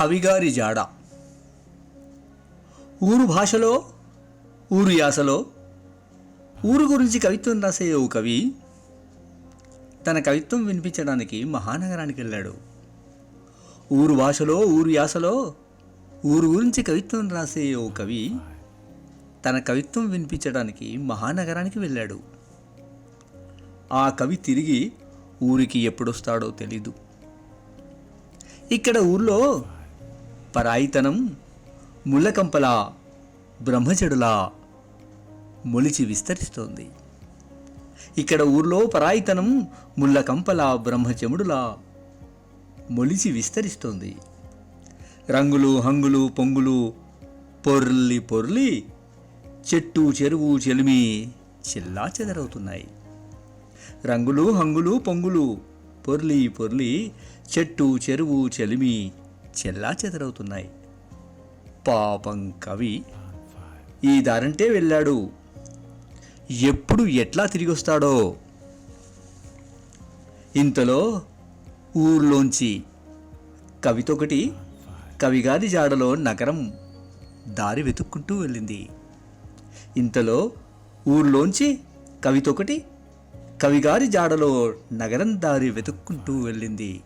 కవిగారి జాడ. ఊరు భాషలో ఊరు యాసలో ఊరు గురించి కవిత్వం రాసే ఓ కవి తన కవిత్వం వినిపించడానికి మహానగరానికి వెళ్ళాడు. ఊరు భాషలో ఊరు యాసలో ఊరు గురించి కవిత్వం రాసే ఓ కవి తన కవిత్వం వినిపించడానికి మహానగరానికి వెళ్ళాడు. ఆ కవి తిరిగి ఊరికి ఎప్పుడొస్తాడో తెలీదు. ఇక్కడ ఊర్లో పరాయితనం ముళ్ళకంపలా బ్రహ్మచెడులా మొలిచి విస్తరిస్తోంది. ఇక్కడ ఊర్లో పరాయితనం ముళ్ళకంపలా బ్రహ్మచముడులా మొలిచి విస్తరిస్తోంది. రంగులు హంగులు పొంగులు పొర్లి పొర్లి చెట్టు చెరువు చెలిమి చిల్లా చెదరవుతున్నాయి. రంగులు హంగులు పొంగులు పొర్లి పొర్లి చెట్టు చెరువు చెలిమి చెల్లా చెదరవుతున్నాయి. పాపం కవి ఈ దారంటే వెళ్ళాడు. ఎప్పుడు ఎట్లా తిరిగి వస్తాడో ఇంతలో ఊర్లోంచి కవితొకటి కవిగారి జాడలో నగరం దారి వెతుక్కుంటూ వెళ్ళింది. ఇంతలో ఊర్లోంచి కవితొకటి కవిగారి జాడలో నగరం దారి వెతుక్కుంటూ వెళ్ళింది.